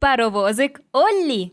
Паровозик Оллі.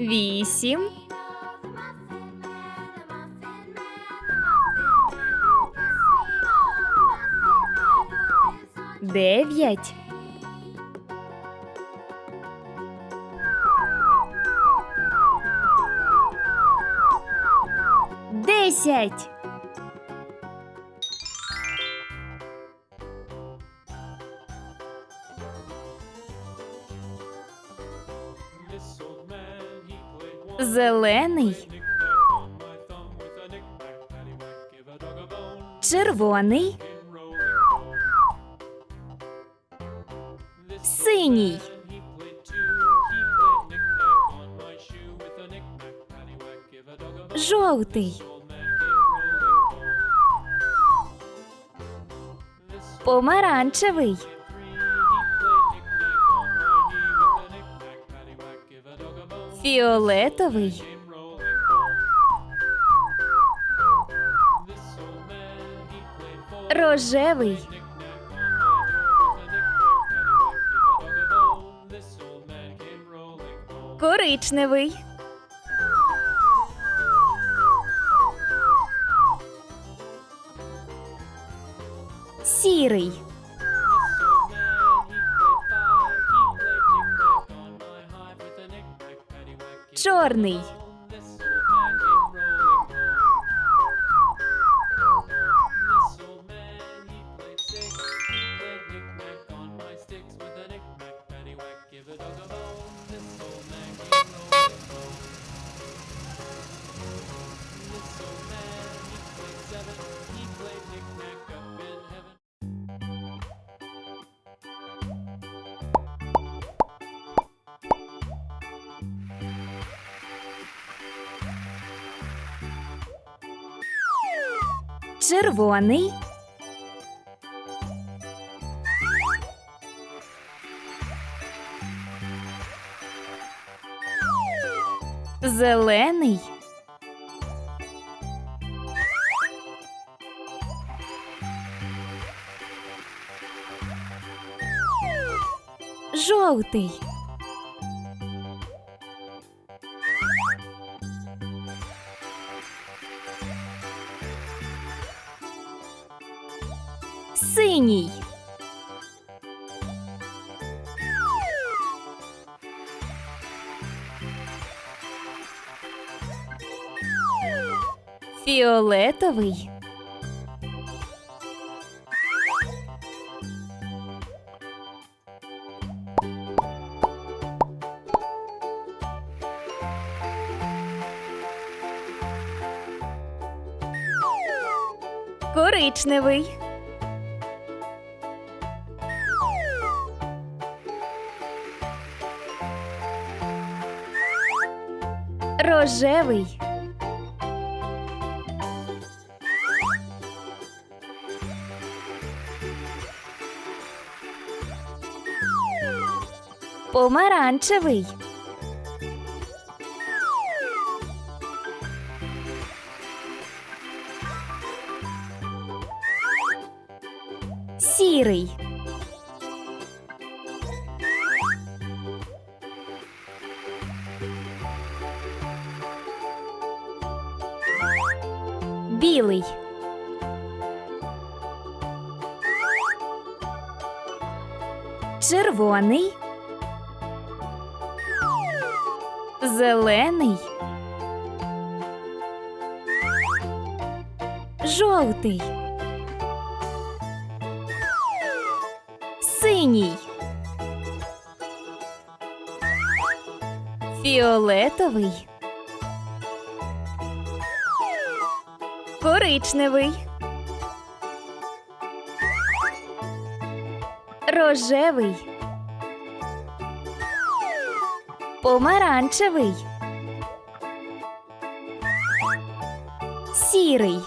Вісім. Дев'ять. Десять. Зелений. Червоний. Синій. Жовтий. Помаранчевий. Фіолетовий. Рожевий. Коричневий. Сірий. Чорний. Червоний. Зелений. Жовтий. Синій. Фіолетовий. Коричневий. рожевий. Помаранчевий. Сірий. Білий. Червоний. Зелений. Жовтий. Синій. Фіолетовий. Коричневий. Рожевий. Помаранчевий. Сірий.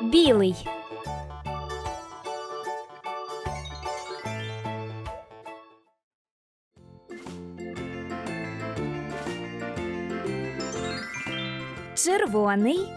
Білий. Червоний.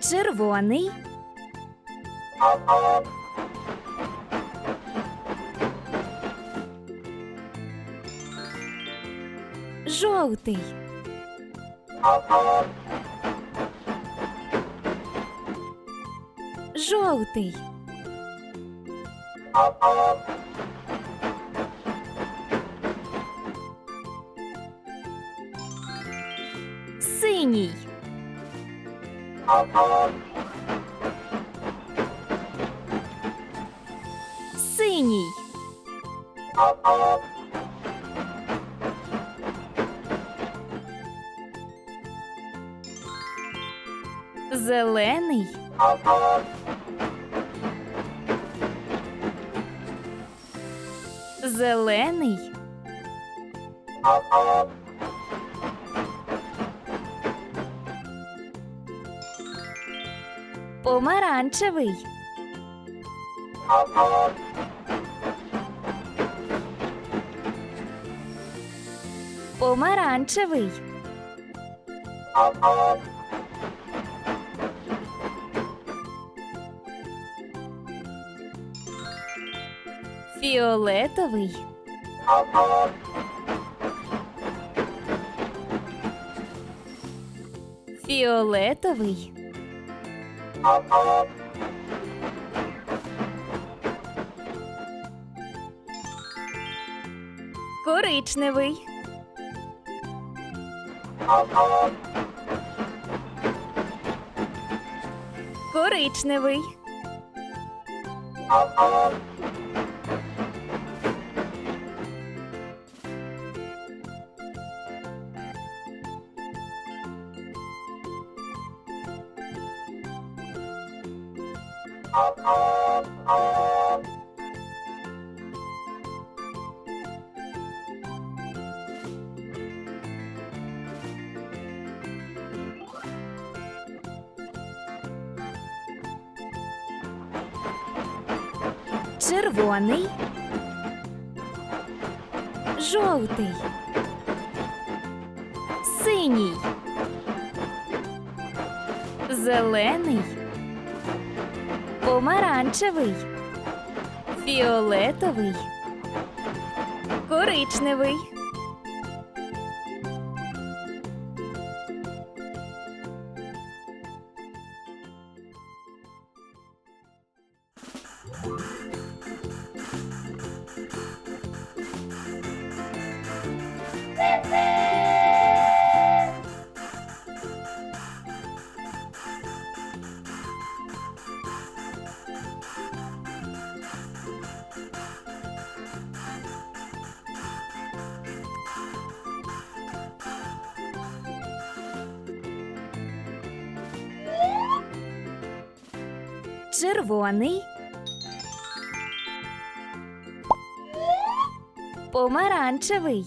Червоний. Жовтий. Жовтий. Синій. Синій. Зелений. Зелений. Помаранчевий. Помаранчевий. Фіолетовий. Фіолетовий. Коричневий. Коричневий. Червоний. Жовтий. Синій. Зелений. Помаранчевий. Фіолетовий. Коричневий. червоний, помаранчевий,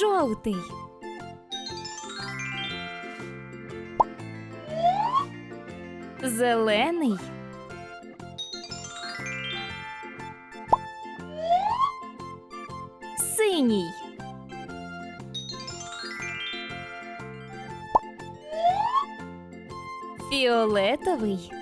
жовтий. Зелений, синій. Фіолетовий.